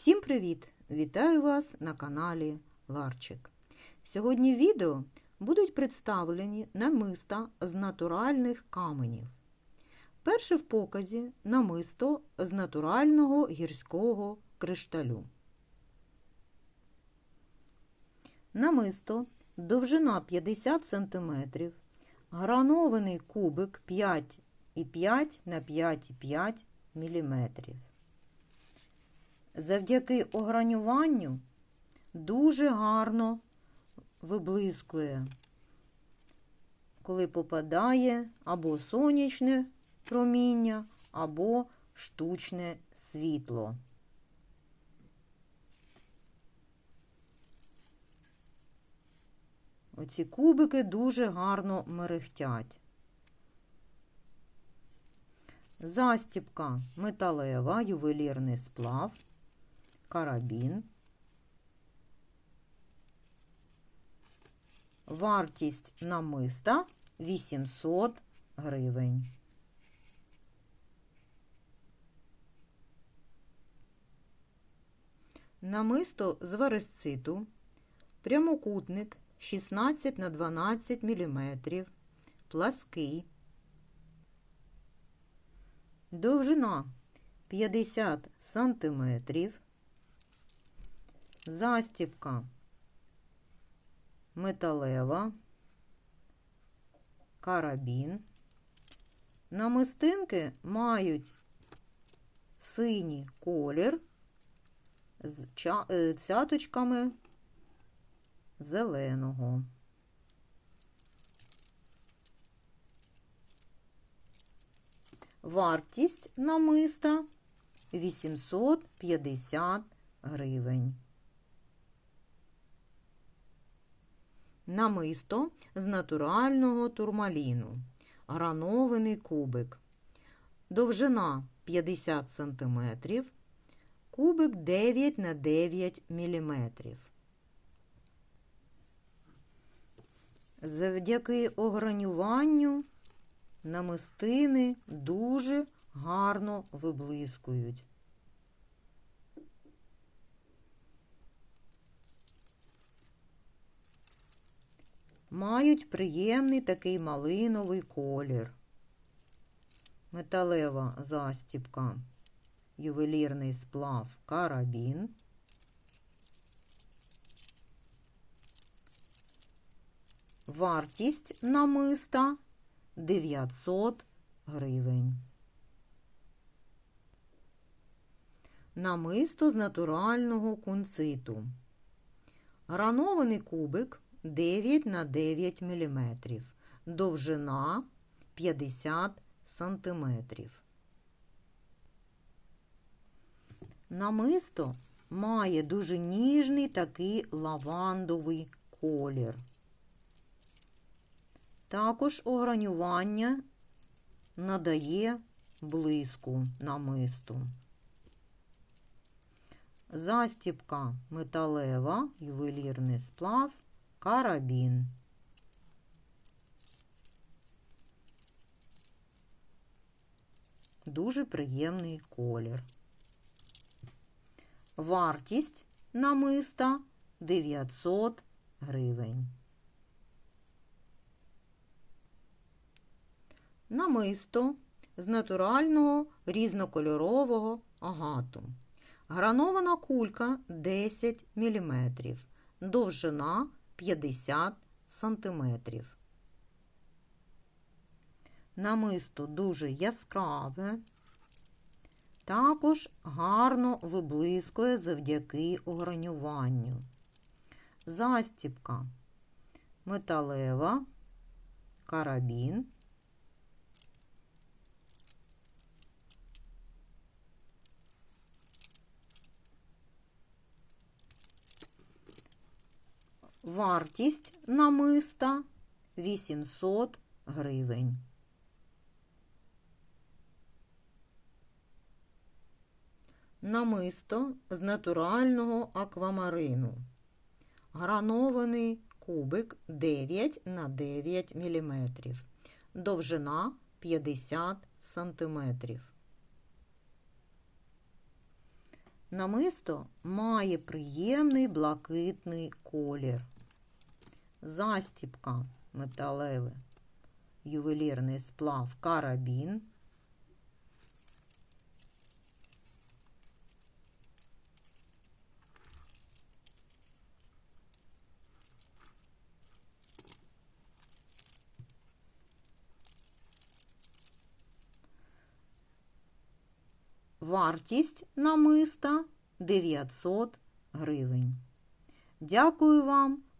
Всім привіт! Вітаю вас на каналі Ларчик. Сьогодні в відео будуть представлені намиста з натуральних каменів. Перше в показі намисто з натурального гірського кришталю. Намисто довжина 50 см, гранований кубик 5,5 на 5,5 мм. Завдяки огранюванню дуже гарно виблискує, коли попадає або сонячне проміння, або штучне світло. Оці кубики дуже гарно мерехтять. Застіпка металева, ювелірний сплав, карабін. Вартість намиста 800 гривень. Намисто з варесциту, прямокутник 16 на 12 мм, плаский. Довжина 50 сантиметрів. Застіпка металева, карабін. Намистинки мають синій колір з е, цяточками зеленого. Вартість намиста 850 гривень. Намисто з натурального турмаліну. Гранований кубик. Довжина 50 см. Кубик 9 на 9 мм. Завдяки огранюванню намистини дуже гарно виблискують. Мають приємний такий малиновий колір. Металева застіпка, ювелірний сплав карабін. Вартість намиста 900 гривень. Намисто з натурального кунциту. Гранований кубик 9 на 9 мм. Довжина 50 см. Намисто має дуже ніжний такий лавандовий колір. Також огранювання надає блиску намисту. Застіпка металева, ювелірний сплав, карабін. Дуже приємний колір. Вартість намиста 900 гривень. намисто з натурального різнокольорового агату. Гранована кулька 10 мм, довжина 50 см. Намисто дуже яскраве, також гарно виблискує завдяки огранюванню. Застіпка металева, карабін. Вартість намиста 800 гривень. Намисто з натурального аквамарину. Гранований кубик 9 на 9 мм. Довжина 50 см. Намисто має приємний блакитний колір. Застіпка металевий, ювелірний сплав карабін. Вартість намиста 900 гривень. Дякую вам